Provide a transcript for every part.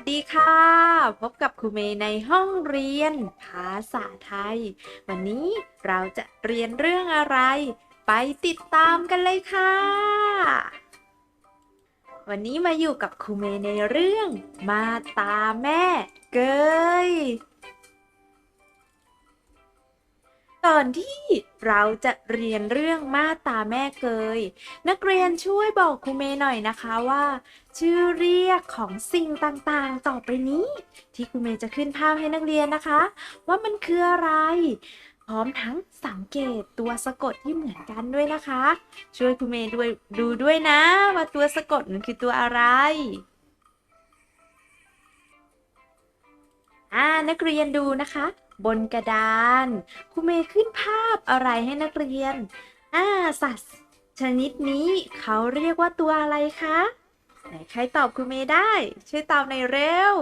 สวัสดีค่ะ พบกับครูเมย์ในห้องเรียนภาษาไทย วันนี้เราจะเรียนเรื่องอะไร ไปติดตามกันเลยค่ะ วันนี้มาอยู่กับครูเมย์ในเรื่อง มาตาแม่เกย ก่อนที่เราจะเรียนเรื่องมาตาแม่เกย นักเรียนช่วยบอกครูเมย์หน่อยนะคะว่า ชื่อเรียกของสิ่งต่างๆ ต่อไปนี้ ที่ครูเมย์จะขึ้นภาพให้นักเรียนนะคะ ว่ามันคืออะไร พร้อมทั้งสังเกตตัวสะกดที่เหมือนกันด้วยนะคะ ช่วยครูเมย์ด้วยดูด้วยนะ ว่าตัวสะกดมันคือตัวอะไรอ่านักเรียนดูนะคะ บนกระดานครูเมย์ขึ้นภาพอะไรให้นักเรียน อ่า สัตว์ ชนิดนี้เขาเรียกว่าตัวอะไรคะไหนใครตอบคุณเมย์ได้ ช่วยตอบหน่อยเร็ว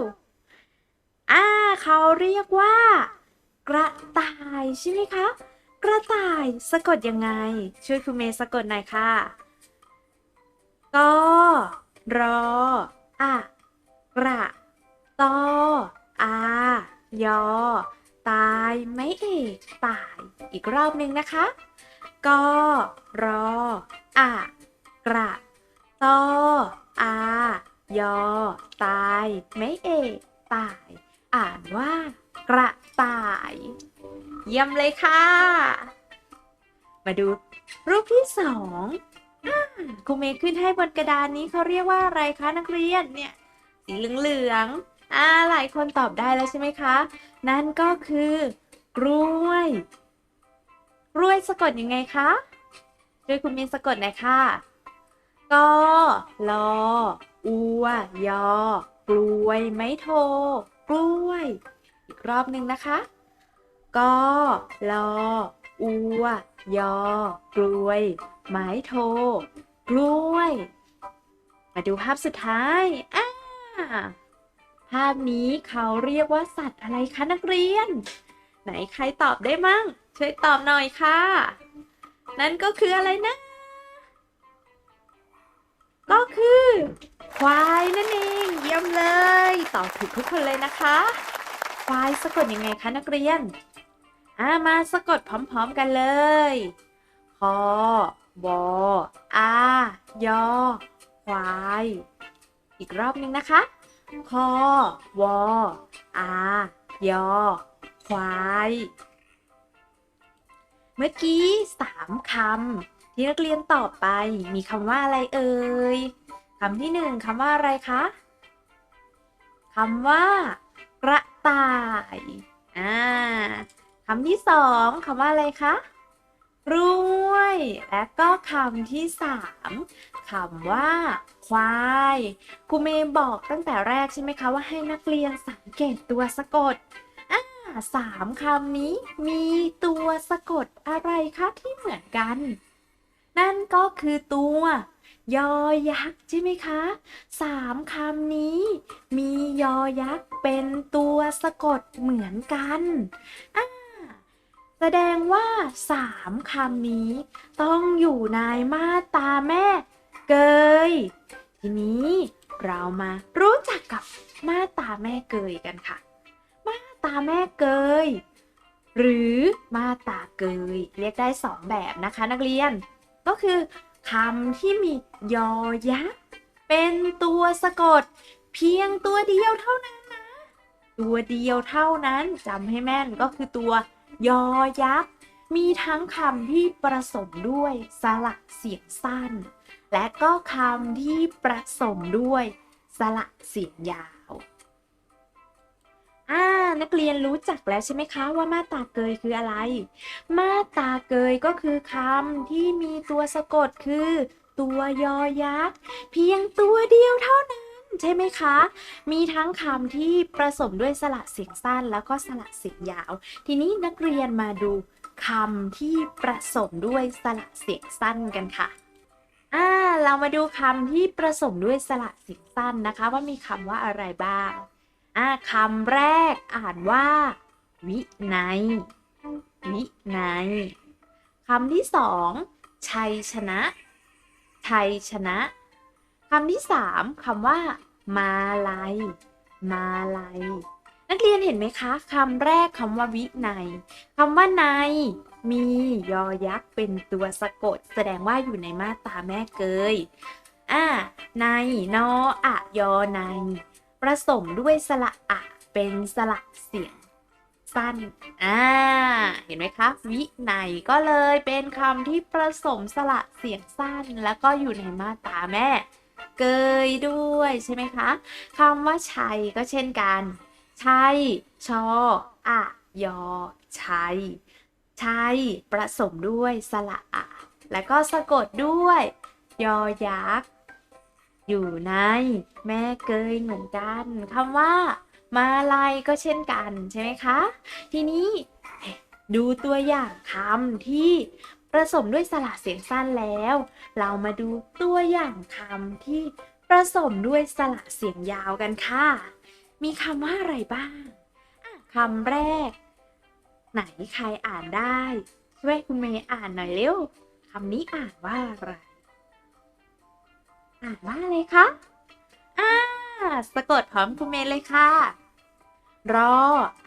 อ่า เขาเรียกว่า กระต่ายใช่ไหมคะ กระต่ายสะกดยังไง ช่วยคุณเมย์สะกดหน่อยค่ะกรออะกระตออายอ ตายไม่เอกตาย อีกรอบหนึ่งนะคะกรออะกระตออายอ ตายไม่เอกตาย อ่านว่ากระต่าย เยี่ยมเลยค่ะ มาดูรูปที่สองครูเมย์ขึ้นให้บนกระดานนี้เขาเรียกว่าอะไรคะนักเรียนเนี่ย สีเหลืองๆ อ่าหลายคนตอบได้แล้วใช่ไหมคะ นั่นก็คือกล้วย กล้วยสะกดยังไงคะช่วยคุณมินสะกดหน่อยค่ะกอลออัวยอ กล้วยไม่โท กล้วย อีกรอบหนึ่งนะคะกอลออัวยอ กล้วย ไม้โท กล้วย มาดูภาพสุดท้ายอ่า ภาพนี้เขาเรียกว่าสัตว์อะไรคะนักเรียน ไหนใครตอบได้มั่ง ช่วยตอบหน่อยค่ะ นั่นก็คืออะไรนะ ก็คือ ควายนั่นเอง เยี่ยมเลย ตอบถูกทุกคนเลยนะคะ ควายสะกดยังไงคะนักเรียนอามาสะกดพร้อมๆกันเลยคอวออายอควาย อีกรอบหนึงนะคะ คอวออายอ ควาย เมื่อกี้สามคำที่นักเรียนตอบไปมีคำว่าอะไรเอ่ยคำที่หนึ่งคำว่าอะไรคะคำว่ากระต่าย อ่าคำที่สองคำว่าอะไรคะ กล้วย และก็คำที่สามคำว่า ควายครูเมย์บอกตั้งแต่แรกใช่ไหมคะว่าให้นักเรียนสังเกตตัวสะกดอ่าสามคำนี้มีตัวสะกดอะไรคะที่เหมือนกัน นั่นก็คือตัวยอยักษ์ใช่ไหมคะสามคำนี้ มียอยักษ์เป็นตัวสะกดเหมือนกันอ่า แสดงว่าสามคำนี้ ต้องอยู่ในมาตาแม่ เกย ทีนี้เรามารู้จักกับมาตาแม่เกยกันค่ะ มาตาแม่เกย หรือมาตาเกย เรียกได้สองแบบนะคะนักเรียน ก็คือคำที่มียอยักษ์เป็นตัวสะกด เพียงตัวเดียวเท่านั้นนะ ตัวเดียวเท่านั้นจำให้แม่นก็คือตัว ยอยักษ์ มีทั้งคำที่ประสมด้วยสระเสียงสั้น และก็คำที่ประสมด้วยสระเสียงยาว อ่า นักเรียนรู้จักแล้วใช่ไหมคะว่ามาตาเกยคืออะไร มาตาเกยก็คือคำที่มีตัวสะกดคือ ตัวยอยักษ์ เพียงตัวเดียวเท่านั้น ใช่ไหมคะ มีทั้งคำที่ประสมด้วยสระเสียงสั้น แล้วก็สระเสียงยาว ทีนี้นักเรียนมาดูคำที่ประสมด้วยสระเสียงสั้นกันค่ะอ่าเรามาดูคำที่ประสมด้วยสระเสียงสั้นนะคะ ว่ามีคำว่าอะไรบ้างอ่าคำแรกอ่านว่า วินัยวินัยคำที่สองชัยชนะ ชัยชนะ คำที่สามคำว่า มาลัย มาลัย นักเรียนเห็นไหมคะคำแรกคำว่าวิในคำว่าใน มียอยักษ์เป็นตัวสะกด แสดงว่าอยู่ในมาตราแม่เกยอ่าในนออะยอในผสมด้วยสระอะเป็นสระเสียงสั้น อ่า เห็นไหมคะ วิในก็เลยเป็นคำที่ผสมสระเสียงสั้น แล้วก็อยู่ในมาตราแม่ เกยด้วยใช่ไหมคะคำว่าชัยก็เช่นกันชัยชออะยอชัยชัยผสมด้วยสระอะแล้วก็สะกดด้วย ยอยักษ์อยู่ในแม่เกยเหมือนกันคำว่า มาลายก็เช่นกันใช่ไหมคะ ทีนี้ดูตัวอย่างคำที่ ผสมด้วยสระเสียงสั้นแล้ว เรามาดูตัวอย่างคำที่ผสมด้วยสระเสียงยาวกันค่ะ มีคำว่าอะไรบ้างคำแรก ไหนใครอ่านได้ช่วยคุณเมย์อ่านหน่อยเร็วคำนี้อ่านว่าอะไร อ่านว่าอะไรคะอ่าสะกดพร้อมคุณเมย์เลยค่ะ รอ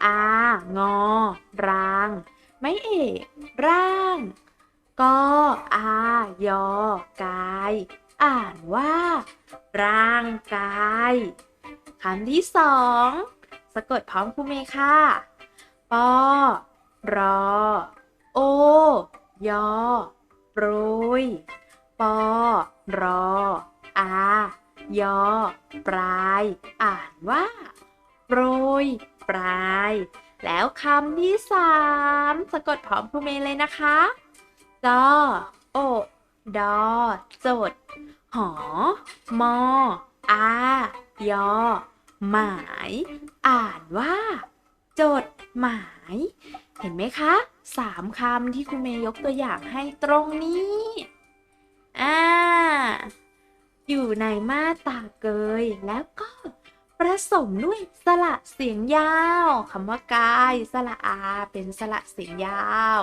อางอ ราง ไม่เอกร่าง กออายอกาย อ่านว่า ร่างกายคำที่สองสะกดพร้อมครูเมย์ค่ะปอรอ โอ ยอโปรยปอรอ อา ยอ ปลาย อ่านว่าโปรยปลาย แล้วคำที่สามสะกดพร้อมครูเมย์เลยนะคะ ดอโอดอจด หอ มอ อา ยอ หมาย อ่านว่า จดหมาย เห็นไหมคะสามคำที่คุณเมย์ยกตัวอย่างให้ตรงนี้อ่าอยู่ในมาตาเกยแล้วก็ ผสมด้วยสระเสียงยาวคำว่ากายสระอาเป็นสระเสียงยาว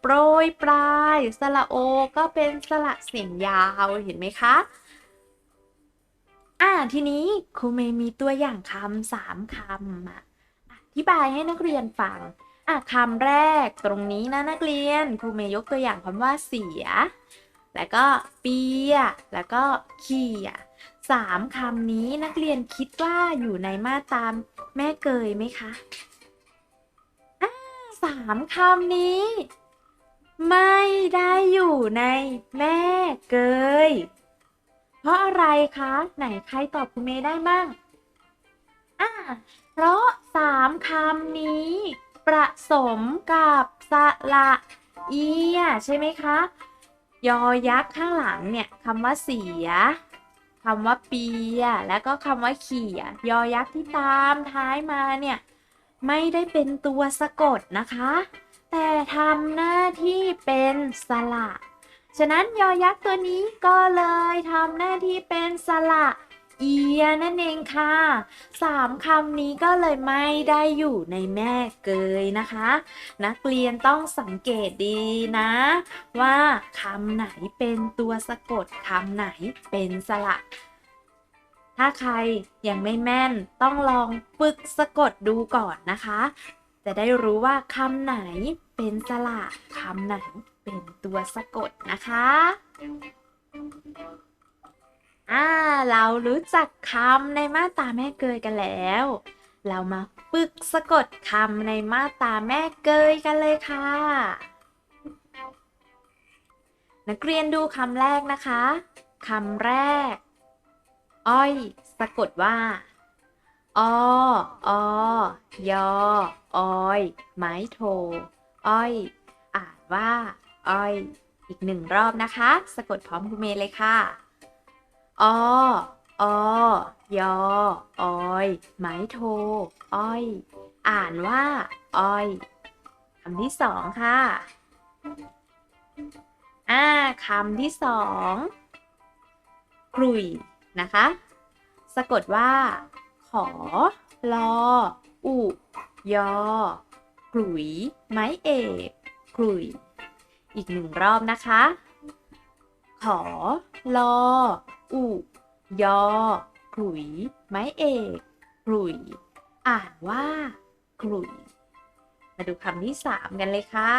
โปรยปลายสระโอก็เป็นสระเสียงยาวเห็นไหมคะอ่าทีนี้ครูเมย์มีตัวอย่างคำสามคำมาอธิบายให้นักเรียนฟังอะคำแรกตรงนี้นะนักเรียนครูเมย์ยกตัวอย่างคำว่าเสีย แล้วก็เปียแล้วก็เขี่ย สามคำนี้นักเรียนคิดว่าอยู่ในมาตราแม่เกยไหมคะสามคำนี้ ไม่ได้อยู่ในแม่เกย เพราะอะไรคะ ไหนใครตอบคุณเมย์ได้มั่งอ่าเพราะสามคำนี้ผสมกับสระเอียใช่ไหมคะ ยอยักษ์ข้างหลังเนี่ยคำว่าเสีย คำว่าเปียแล้วก็คำว่าเขี่ยยอยักษ์ที่ตามท้ายมาเนี่ย ไม่ได้เป็นตัวสะกดนะคะ แต่ทำหน้าที่เป็นสระ ฉะนั้นยอยักษ์ตัวนี้ก็เลยทำหน้าที่เป็นสระ เอียนั่นเองค่ะสามคำนี้ก็เลยไม่ได้อยู่ในแม่เกยนะคะ นักเรียนต้องสังเกตดีนะ ว่าคำไหนเป็นตัวสะกดคำไหนเป็นสระถ้าใครยังไม่แม่นต้องลองฝึกสะกดดูก่อนนะคะ จะได้รู้ว่าคำไหนเป็นสระคำไหนเป็นตัวสะกดนะคะ อ่า เรารู้จักคำในมาตราแม่เกยกันแล้ว เรามาฝึกสะกดคำในมาตราแม่เกยกันเลยค่ะ นักเรียนดูคำแรกนะคะคำแรก อ้อย สะกดว่าอออยอออยไม้โท อ้อย อ่านว่า อ้อย อีกหนึ่งรอบนะคะ สะกดพร้อมคุณเมย์เลยค่ะ อออยอออยไม้โท อ้อย อ่านว่า อ้อยคำที่สองค่ะ อ่าคำที่สองกลุยนะคะ สะกดว่า ขอลออุยอกลุย ไม้เอกกลุย อีกหนึ่งรอบนะคะ ขอลอ อุยอขลุย ไม้เอกขลุย อ่านว่าขลุย มาดูคำที่สามกันเลยค่ะ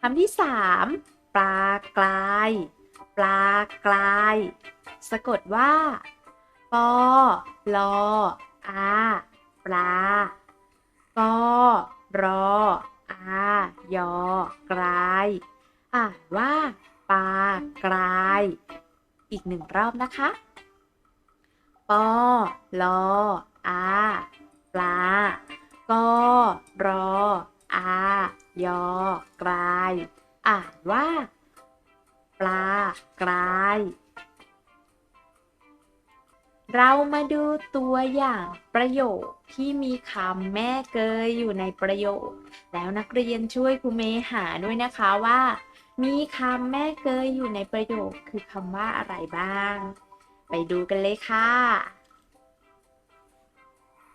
คำที่สามปลากลาย ปลากลาย สะกดว่า ปอลออาปลาปอรออายอกลาย อ่านว่าปลากลาย อีกหนึ่งรอบนะคะ ปอ ลอ อา ปลา กอ รอ อา ยอ กลาย อ่านว่า ปลา กลาย เรามาดูตัวอย่างประโยคที่มีคำแม่เกยอยู่ในประโยค แล้วนักเรียนช่วยครูเมหาด้วยนะคะว่า มีคำแม่เกยอยู่ในประโยคคือคำว่าอะไรบ้าง ไปดูกันเลยค่ะ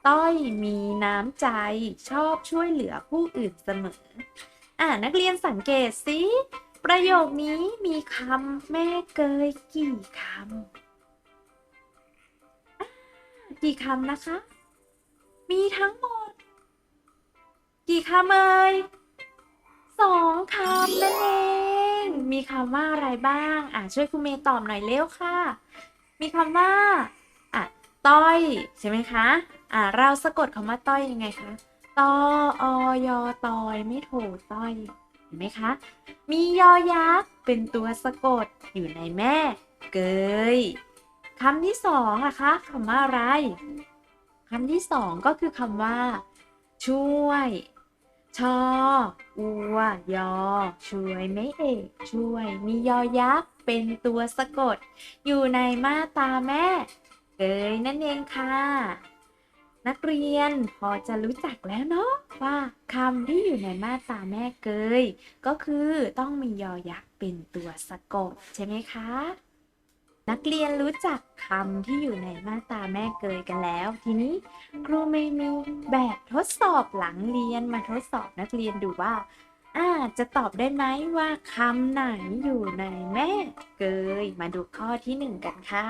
ต้อยมีน้ำใจชอบช่วยเหลือผู้อื่นเสมอ อ่านักเรียนสังเกตสิประโยคนี้มีคำแม่เกยกี่คำกี่คำนะคะ มีทั้งหมด กี่คำเอ่ย สองคำนั่นเอง มีคำว่าอะไรบ้าง อะช่วยครูเมย์ตอบหน่อยเร็วค่ะ มีคำว่าอะต้อยใช่ไหมคะ อะเราสะกดคำว่าต้อยยังไงคะตออยอตอยไม่โทต้อยเห็นไหมคะ มียอยักษ์เป็นตัวสะกดอยู่ในแม่ เกยคำที่สองล่ะคะคำว่าอะไรคำที่สองก็คือคำว่า ช่วย ชออัวยอ ช่วยไม่เอกช่วย มียอยักษ์เป็นตัวสะกด อยู่ในมาตาแม่เกยนั่นเองค่ะ นักเรียนพอจะรู้จักแล้วเนาะว่าคำที่อยู่ในมาตาแม่เกย ก็คือต้องมียอยักษ์เป็นตัวสะกดใช่ไหมคะ นักเรียนรู้จักคำที่อยู่ในมาตราแม่เกยกันแล้ว ทีนี้ครูเมย์มีแบบทดสอบหลังเรียนมาทดสอบนักเรียนดูว่าอาจะตอบได้ไหมว่าคำไหนอยู่ในแม่เกย มาดูข้อที่หนึ่งกันค่ะ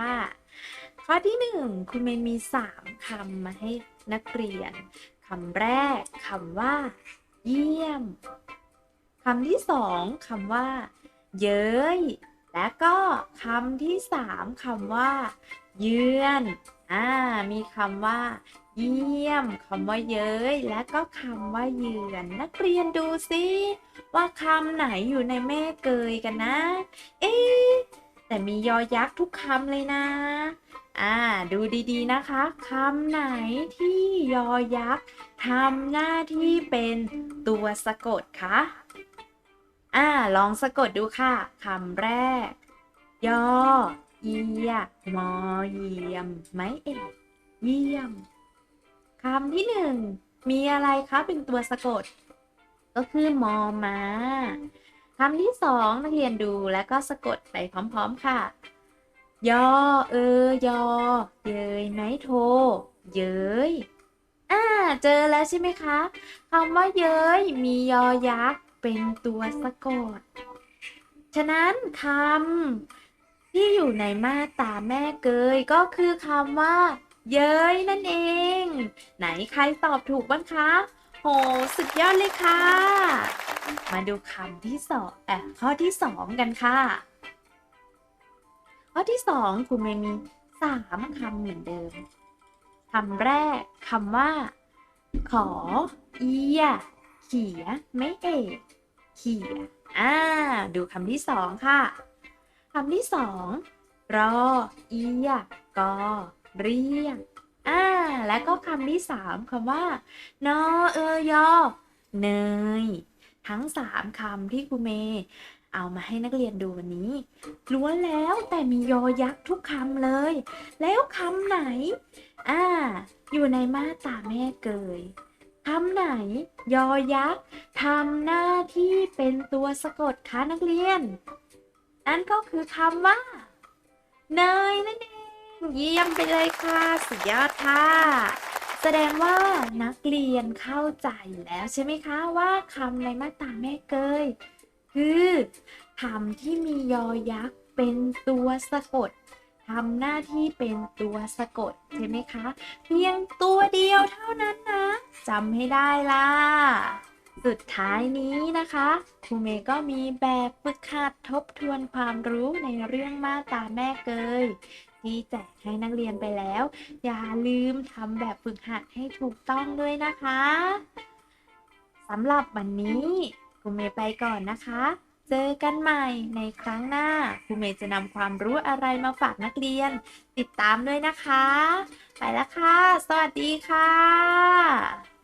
ข้อที่หนึ่งคุณเมย์มีสามคำมาให้นักเรียนคำแรกคำว่า เยี่ยมคำที่สองคำว่า เย้ย และก็คำที่สามคำว่า เยือนอ่ามีคำว่า เยี่ยมคำว่าเย้ย และก็คำว่าเยือน นักเรียนดูสิว่าคำไหนอยู่ในแม่เกยกันนะ เอ๊แต่มียอยักษ์ทุกคำเลยนะอ่าดูดีๆนะคะคำไหนที่ยอยักษ์ทำหน้าที่เป็นตัวสะกดคะ อ่า ลองสะกดดูค่ะคำแรก ยอเอียมอเยี่ยมไม้เอกเยี่ยมคำที่หนึ่งมีอะไรคะเป็นตัวสะกด ก็คือมอมาคำที่สองนักเรียนดูแล้วก็สะกดไปพร้อมๆค่ะ ยอ เออยอ เยยไม้โท เยยอ่า เจอแล้วใช่ไหมคะคำว่าเยยมียอยักษ์ เป็นตัวสะกด ฉะนั้นคำที่อยู่ในมาตาแม่เกยก็คือคำว่า เย้ยนั่นเอง ไหนใครตอบถูกบ้างคะ โห สุดยอดเลยค่ะ มาดูคำที่สองเอ่อข้อที่สองกันค่ะ ข้อที่สองคุณเมย์มีสามคำเหมือนเดิมคำแรกคำว่า ขอ เอีย เขียไม่เอกเขียอ่า ดูคำที่สองค่ะคำที่สองรอเอียกอเรียกอ่า และก็คำที่สามคำว่า นอเอยอเนย ทั้งสามคำที่ครูเมย์เอามาให้นักเรียนดูวันนี้ล้วนแล้วแต่มียอยักษ์ทุกคำเลย แล้วคำไหน อ่า อยู่ในมาตาแม่เกย คำไหน ยอยักษ์ทำหน้าที่เป็นตัวสะกดคะนักเรียน นั่นก็คือคำว่าเนยนั่นเอง เยี่ยมไปเลยค่ะสุดยอดค่ะ แสดงว่านักเรียนเข้าใจแล้วใช่ไหมคะว่าคำในมาตราแม่เกย คือคำที่มียอยักษ์เป็นตัวสะกด ทำหน้าที่เป็นตัวสะกดใช่ไหมคะ เพียงตัวเดียวเท่านั้นนะจำให้ได้ล่ะ สุดท้ายนี้นะคะครูเมย์ก็มีแบบฝึกหัดทบทวนความรู้ในเรื่องมาตาแม่เกยที่แจกให้นักเรียนไปแล้ว อย่าลืมทำแบบฝึกหัดให้ถูกต้องด้วยนะคะสำหรับวันนี้ครูเมย์ไปก่อนนะคะ เจอกันใหม่ในครั้งหน้าครูเมย์จะนำความรู้อะไรมาฝากนักเรียน ติดตามด้วยนะคะ ไปแล้วค่ะ สวัสดีค่ะ